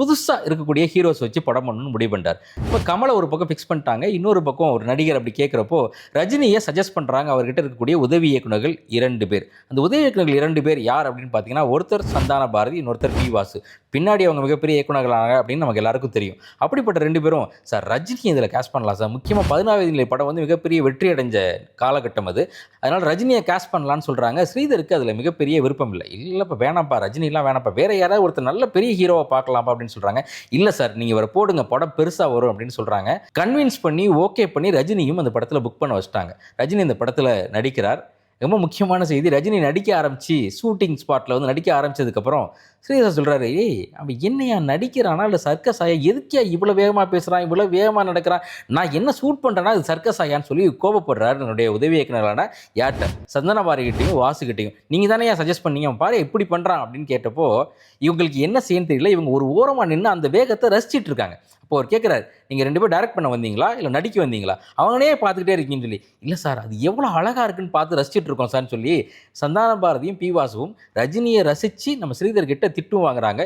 புதுசாக இருக்கக்கூடிய ஹீரோஸ் வச்சு படம் பண்ணணும்னு முடிவு பண்ணிட்டார். இப்போ கமலை ஒரு பக்கம் ஃபிக்ஸ் பண்ணிட்டாங்க இன்னொரு பக்கம் ஒரு நடிகர் அப்படி கேட்குறப்போ ரஜினியை சஜஸ்ட் பண்ணுறாங்க அவர்கிட்ட இருக்கக்கூடிய உதவி இயக்குனர்கள் இரண்டு பேர். அந்த உதவி இயக்குநர்கள் இரண்டு பேர் யார் அப்படின்னு பார்த்தீங்கன்னா ஒருத்தர் சந்தான பாரதி இன்னொருத்தர் பி வாசு. பின்னாடி அவங்க மிகப்பெரிய இயக்குனர்களாக அப்படின்னு நமக்கு எல்லாருக்கும் தெரியும். அப்படிப்பட்ட ரெண்டு பேரும் சார் ரஜினி இதில் கேஷ் பண்ணலாம் சார். முக்கியமாக பதினாவது நிலை படம் வந்து மிகப்பெரிய வெற்றி அடைஞ்ச காலகட்டம் அது. அதனால் ரஜினியை கேஷ் பண்ணலான்னு சொல்கிறாங்க ஸ்ரீதருக்கு அதில் மிகப்பெரிய விருப்பம் இல்லை. இல்லைப்பா வேணாம்ப்பா ரஜினிலாம் வேணாம்ப்பா. வேற யாராவது ஒருத்தர் நல்ல பெரிய ஹீரோவை பார்க்கலாம்ப்பா அப்படின்னு சொல்கிறாங்க இல்லை சார் நீங்கள் இவரை போடுங்க படம் பெருசாக வரும் அப்படின்னு சொல்கிறாங்க கன்வின்ஸ் பண்ணி ஓகே பண்ணி ரஜினியும் அந்த படத்தில் புக் பண்ண வச்சிட்டாங்க. ரஜினி இந்த படத்தில் நடிக்கிறார். ரொம்ப முக்கியமான செய்தி. ரஜினி நடிக்க ஆரம்பிச்சு ஷூட்டிங் ஸ்பாட்டில் வந்து நடிக்க ஆரம்பிச்சதுக்கப்புறம் ஸ்ரீதர் சொல்கிறாரு ஏய் அவன் என்னையா நடிக்கிறானா? இல்லை சர்க்கஸ் ஆயா? எதுக்கியா இவ்வளோ வேகமாக பேசுகிறான் இவ்வளோ வேகமாக நடக்கிறான்? நான் என்ன ஷூட் பண்ணுறேன்னா அது சர்க்கஸ் ஆயான்னு சொல்லி கோபப்படுறாரு என்னுடைய உதவி இயக்குனரான யார்கிட்ட? சந்தனபாரிகிட்டையும் வாசுக்கிட்டையும் நீங்கள் தானே சஜஸ்ட் பண்ணீங்க? பாரு எப்படி பண்ணுறான் அப்படின்னு கேட்டப்போ இவங்களுக்கு என்ன செய்யணும் தெரியல? இவங்க ஒரு ஓரமாக நின்று அந்த வேகத்தை ரசிச்சிட்டு இருக்காங்க. இப்போ அவர் கேட்குறாரு நீங்கள் ரெண்டு பேரும் டைரக்ட் பண்ண வந்தீங்களா? இல்லை நடிக்க வந்தீங்களா? அவங்களே பார்த்துக்கிட்டே இருக்கீங்கன்னு சொல்லி இல்லை சார் அது எவ்வளோ அழகாக இருக்குன்னு பார்த்து ரசிச்சுட்டு இருக்கோம் சார்னு சொல்லி சந்தான பாரதியும் பி வாசுவும் ரஜினியை ரசித்து நம்ம ஸ்ரீதர் கிட்ட திட்டும் வாங்குறாங்க.